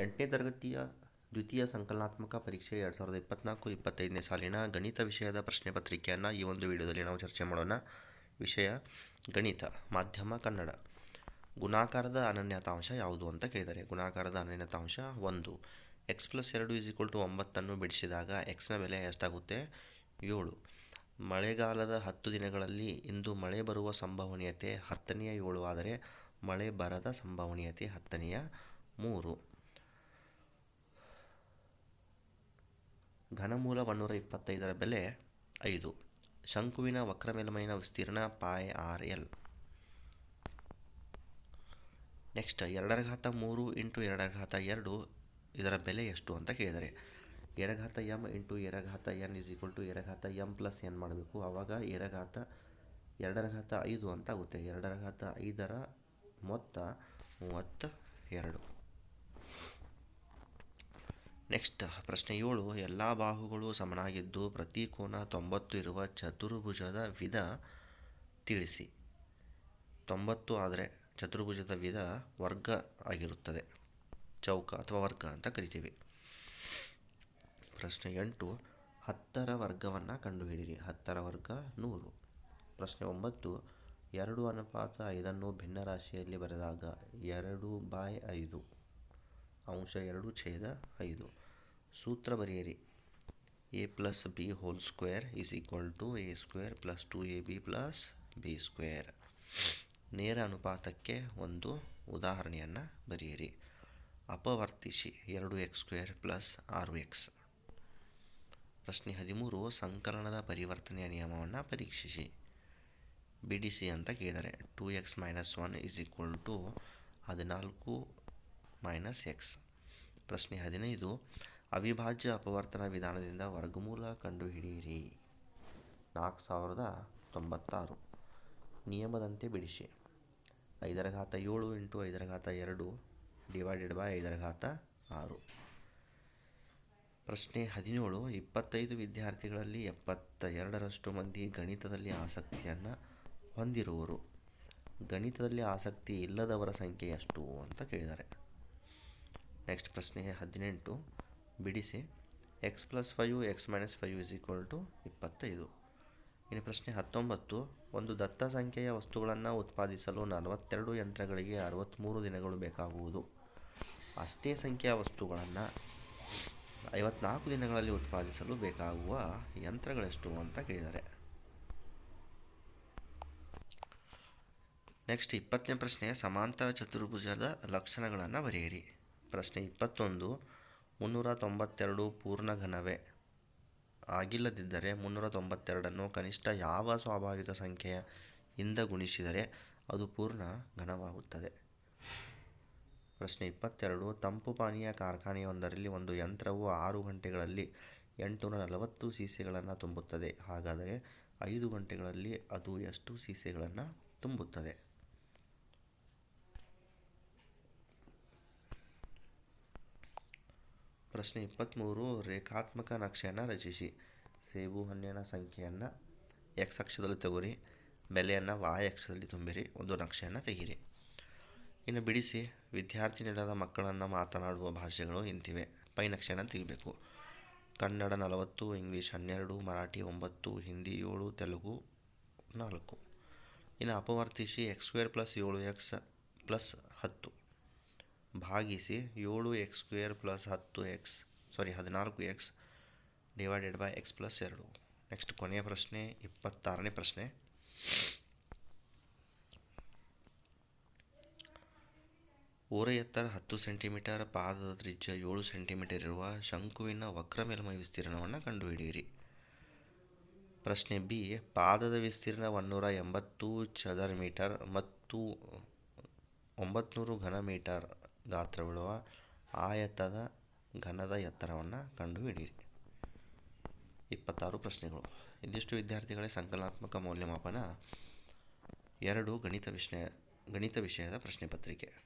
ಎಂಟನೇ ತರಗತಿಯ ದ್ವಿತೀಯ ಸಂಕಲನಾತ್ಮಕ ಪರೀಕ್ಷೆ ಎರಡು ಸಾವಿರದ ಇಪ್ಪತ್ತ್ನಾಲ್ಕು ಇಪ್ಪತ್ತೈದನೇ ಸಾಲಿನ ಗಣಿತ ವಿಷಯದ ಪ್ರಶ್ನೆ ಪತ್ರಿಕೆಯನ್ನು ಈ ಒಂದು ವಿಡಿಯೋದಲ್ಲಿ ನಾವು ಚರ್ಚೆ ಮಾಡೋಣ. ವಿಷಯ ಗಣಿತ, ಮಾಧ್ಯಮ, ಕನ್ನಡ. ಗುಣಾಕಾರದ ಅನನ್ಯತಾಂಶ ಯಾವುದು ಅಂತ ಕೇಳಿದ್ದಾರೆ ಗುಣಾಕಾರದ ಅನನ್ಯತಾಂಶ ಒಂದು. ಎಕ್ಸ್ ಪ್ಲಸ್ ಎರಡು ಈಸ್ ಈಕ್ವಲ್ ಟು ಒಂಬತ್ತನ್ನು ಬಿಡಿಸಿದಾಗ ಎಕ್ಸ್ನ ಬೆಲೆ ಎಷ್ಟಾಗುತ್ತೆ? ಏಳು. ಮಳೆಗಾಲದ ಹತ್ತು ದಿನಗಳಲ್ಲಿ ಇಂದು ಮಳೆ ಬರುವ ಸಂಭವನೀಯತೆ ಹತ್ತನೆಯ ಏಳು, ಆದರೆ ಮಳೆ ಬರದ ಸಂಭವನೀಯತೆ ಹತ್ತನೆಯ ಮೂರು. ಘನಮೂಲ ಒನ್ನೂರ ಇಪ್ಪತ್ತೈದರ ಬೆಲೆ ಐದು. ಶಂಕುವಿನ ವಕ್ರಮೇಲ್ಮೈನ ವಿಸ್ತೀರ್ಣ ಪಾಯ್ ಆರ್ ಎಲ್. ನೆಕ್ಸ್ಟ್ ಎರಡರ ಘಾತ ಮೂರು ಇಂಟು ಎರಡರ ಘಾತ ಎರಡು ಇದರ ಬೆಲೆ ಎಷ್ಟು ಅಂತ ಕೇಳಿದರೆ ಎರಘಾತ ಎಂ ಇಂಟು ಎರಘಾತ ಎನ್ ಇಸ್ ಈಕ್ವಲ್ ಟು ಎರಘಾತ ಎಂ ಪ್ಲಸ್ ಎನ್ ಮಾಡಬೇಕು. ಆವಾಗ ಎರಘಾತ ಎರಡರ ಘಾತ ಐದು ಅಂತ ಆಗುತ್ತೆ. ಎರಡರ ಘಾತ ಐದರ ಮೊತ್ತ ಮೂವತ್ತ ಎರಡು ನೆಕ್ಸ್ಟ್ ಪ್ರಶ್ನೆ ಏಳು, ಎಲ್ಲ ಬಾಹುಗಳು ಸಮನಾಗಿದ್ದು ಪ್ರತಿ ಕೋನ ತೊಂಬತ್ತು ಇರುವ ಚತುರ್ಭುಜದ ವಿಧ ತಿಳಿಸಿ. ತೊಂಬತ್ತು ಆದರೆ ಚತುರ್ಭುಜದ ವಿಧ ವರ್ಗ ಆಗಿರುತ್ತದೆ. ಚೌಕ ಅಥವಾ ವರ್ಗ ಅಂತ ಕರಿತೀವಿ. ಪ್ರಶ್ನೆ ಎಂಟು, ಹತ್ತರ ವರ್ಗವನ್ನು ಕಂಡುಹಿಡಿಯಿರಿ. ಹತ್ತರ ವರ್ಗ ನೂರು. ಪ್ರಶ್ನೆ ಒಂಬತ್ತು, ಎರಡು ಅನುಪಾತ ಐದನ್ನು ಭಿನ್ನರಾಶಿಯಲ್ಲಿ ಬರೆದಾಗ ಎರಡು ಬಾಯ್ ಐದು. ಅಂಶ ಎರಡು ಛೇದ ಐದು. ಸೂತ್ರ ಬರೆಯಿರಿ. A plus b whole square is equal to a square plus two a b plus b square ನೇರ ಅನುಪಾತಕ್ಕೆ ಒಂದು ಉದಾಹರಣೆಯನ್ನು ಬರೆಯಿರಿ. ಅಪವರ್ತಿಸಿ ಎರಡು ಎಕ್ಸ್ ಸ್ಕ್ವೇರ್ ಪ್ಲಸ್ ಆರು ಎಕ್ಸ್ ಪ್ರಶ್ನೆ ಹದಿಮೂರು, ಸಂಕಲನದ ಪರಿವರ್ತನೆಯ ನಿಯಮವನ್ನು ಪರೀಕ್ಷಿಸಿ. ಬಿಡಿಸಿ ಅಂತ ಕೇಳಿದರೆ two x minus one is equal to ಹದಿನಾಲ್ಕು ಮೈನಸ್ ಎಕ್ಸ್. ಪ್ರಶ್ನೆ ಹದಿನೈದು, ಅವಿಭಾಜ್ಯ ಅಪವರ್ತನ ವಿಧಾನದಿಂದ ವರ್ಗಮೂಲ ಕಂಡುಹಿಡಿಯಿರಿ. ನಾಲ್ಕು ಸಾವಿರದ ತೊಂಬತ್ತಾರು. ನಿಯಮದಂತೆ ಬಿಡಿಸಿ. ಐದರ ಘಾತ ಏಳು ಇಂಟು ಐದರ ಘಾತ ಎರಡು ಡಿವೈಡೆಡ್ ಬೈ ಐದರ ಘಾತ ಆರು. ಪ್ರಶ್ನೆ ಹದಿನೇಳು, ಇಪ್ಪತ್ತೈದು ವಿದ್ಯಾರ್ಥಿಗಳಲ್ಲಿ ಎಪ್ಪತ್ತ ಎರಡರಷ್ಟು ಮಂದಿ ಗಣಿತದಲ್ಲಿ ಆಸಕ್ತಿಯನ್ನು ಹೊಂದಿರುವರು. ಗಣಿತದಲ್ಲಿ ಆಸಕ್ತಿ ಇಲ್ಲದವರ ಸಂಖ್ಯೆ ಎಷ್ಟು ಅಂತ ಕೇಳಿದ್ದಾರೆ ನೆಕ್ಸ್ಟ್ ಪ್ರಶ್ನೆ ಹದಿನೆಂಟು. ಬಿಡಿಸಿ. X plus five x minus five is equal to ಇಪ್ಪತ್ತೈದು. ಇನ್ನು ಪ್ರಶ್ನೆ ಹತ್ತೊಂಬತ್ತು. ಒಂದು ದತ್ತ ಸಂಖ್ಯೆಯ ವಸ್ತುಗಳನ್ನು ಉತ್ಪಾದಿಸಲು ನಲವತ್ತೆರಡು ಯಂತ್ರಗಳಿಗೆ ಅರವತ್ತ್ಮೂರು ದಿನಗಳು ಬೇಕಾಗುವುದು. ಅಷ್ಟೇ ಸಂಖ್ಯೆಯ ವಸ್ತುಗಳನ್ನು ಐವತ್ನಾಲ್ಕು ದಿನಗಳಲ್ಲಿ ಉತ್ಪಾದಿಸಲು ಬೇಕಾಗುವ ಯಂತ್ರಗಳೆಷ್ಟು ಅಂತ ಕೇಳಿದ್ದಾರೆ. ನೆಕ್ಸ್ಟ್ ಇಪ್ಪತ್ತನೇ ಪ್ರಶ್ನೆ, ಸಮಾಂತರ ಚತುರ್ಭುಜದ ಲಕ್ಷಣಗಳನ್ನು ಬರೆಯಿರಿ. ಪ್ರಶ್ನೆ ಇಪ್ಪತ್ತೊಂದು. ಮುನ್ನೂರ ತೊಂಬತ್ತೆರಡು ಪೂರ್ಣ ಘನವೇ. ಆಗಿಲ್ಲದಿದ್ದರೆ ಮುನ್ನೂರ ತೊಂಬತ್ತೆರಡನ್ನು ಕನಿಷ್ಠ ಯಾವ ಸ್ವಾಭಾವಿಕ ಸಂಖ್ಯೆಯ ಇಂದ ಗುಣಿಸಿದರೆ ಅದು ಪೂರ್ಣ ಘನವಾಗುತ್ತದೆ. ಪ್ರಶ್ನೆ ಇಪ್ಪತ್ತೆರಡು. ತಂಪು ಪಾನೀಯ ಕಾರ್ಖಾನೆಯೊಂದರಲ್ಲಿ ಒಂದು ಯಂತ್ರವು ಆರು ಗಂಟೆಗಳಲ್ಲಿ ಎಂಟುನೂರ ನಲವತ್ತು ಸೀಸೆಗಳನ್ನು ತುಂಬುತ್ತದೆ. ಹಾಗಾದರೆ ಐದು ಗಂಟೆಗಳಲ್ಲಿ ಅದು ಎಷ್ಟು ಸೀಸೆಗಳನ್ನು ತುಂಬುತ್ತದೆ? ಪ್ರಶ್ನೆ ಇಪ್ಪತ್ತ್ಮೂರು ರೇಖಾತ್ಮಕ ನಕ್ಷೆಯನ್ನು ರಚಿಸಿ. ಸೇಬು ಹಣ್ಣಿನ ಸಂಖ್ಯೆಯನ್ನು ಎಕ್ಸ್ ಅಕ್ಷದಲ್ಲಿ ತಗೋರಿ, ಬೆಲೆಯನ್ನು ವಾಯ ಅಕ್ಷದಲ್ಲಿ ತುಂಬಿರಿ, ಒಂದು ನಕ್ಷೆಯನ್ನು ತೆಗೀರಿ. ಇನ್ನು ಬಿಡಿಸಿ, ವಿದ್ಯಾರ್ಥಿ ನೆಲದ ಮಕ್ಕಳನ್ನು ಮಾತನಾಡುವ ಭಾಷೆಗಳು ಇಂತಿವೆ. ಪೈ ನಕ್ಷೆಯನ್ನು ತೆಗಿಬೇಕು. ಕನ್ನಡ ನಲವತ್ತು, ಇಂಗ್ಲೀಷ್ ಹನ್ನೆರಡು, ಮರಾಠಿ ಒಂಬತ್ತು, ಹಿಂದಿ ಏಳು, ತೆಲುಗು ನಾಲ್ಕು. ಇನ್ನು ಅಪವರ್ತಿಸಿ ಎಕ್ಸ್ ಸ್ಕ್ವೇರ್ ಪ್ಲಸ್ ಏಳು ಎಕ್ಸ್ ಪ್ಲಸ್ ಹತ್ತು. ಭಾಗಿಸಿ ಏಳು ಎಕ್ಸ್ ಸ್ಕ್ವೇರ್ ಪ್ಲಸ್ ಹತ್ತು ಎಕ್ಸ್ ಸಾರಿ ಹದಿನಾಲ್ಕು x divided by x plus ಎರಡು. ನೆಕ್ಸ್ಟ್ ಕೊನೆಯ ಪ್ರಶ್ನೆ, ಇಪ್ಪತ್ತಾರನೇ ಪ್ರಶ್ನೆ. ಓರ ಎತ್ತರ ಹತ್ತು ಸೆಂಟಿಮೀಟರ್ ಪಾದದ ತ್ರಿಜ್ಯ ಏಳು ಸೆಂಟಿಮೀಟರ್ ಇರುವ ಶಂಕುವಿನ ವಕ್ರ ಮೇಲ್ಮೈ ವಿಸ್ತೀರ್ಣವನ್ನು ಕಂಡುಹಿಡಿಯಿರಿ. ಪ್ರಶ್ನೆ ಬಿ, ಪಾದದ ವಿಸ್ತೀರ್ಣ ಒನ್ನೂರ ಎಂಬತ್ತು ಚದರ ಮೀಟರ್ ಮತ್ತು ಒಂಬತ್ನೂರು ಘನ ಮೀಟರ್ ಗಾತ್ರವಿರುವ ಆಯತದ ಘನದ ಎತ್ತರವನ್ನು ಕಂಡುಹಿಡಿಯಿರಿ. ಇಪ್ಪತ್ತಾರು ಪ್ರಶ್ನೆಗಳು. ಇದಿಷ್ಟು ವಿದ್ಯಾರ್ಥಿಗಳೇ ಸಂಕಲನಾತ್ಮಕ ಮೌಲ್ಯಮಾಪನ ಎರಡು ಗಣಿತ ವಿಷಯ ಗಣಿತ ವಿಷಯದ ಪ್ರಶ್ನೆ ಪತ್ರಿಕೆ.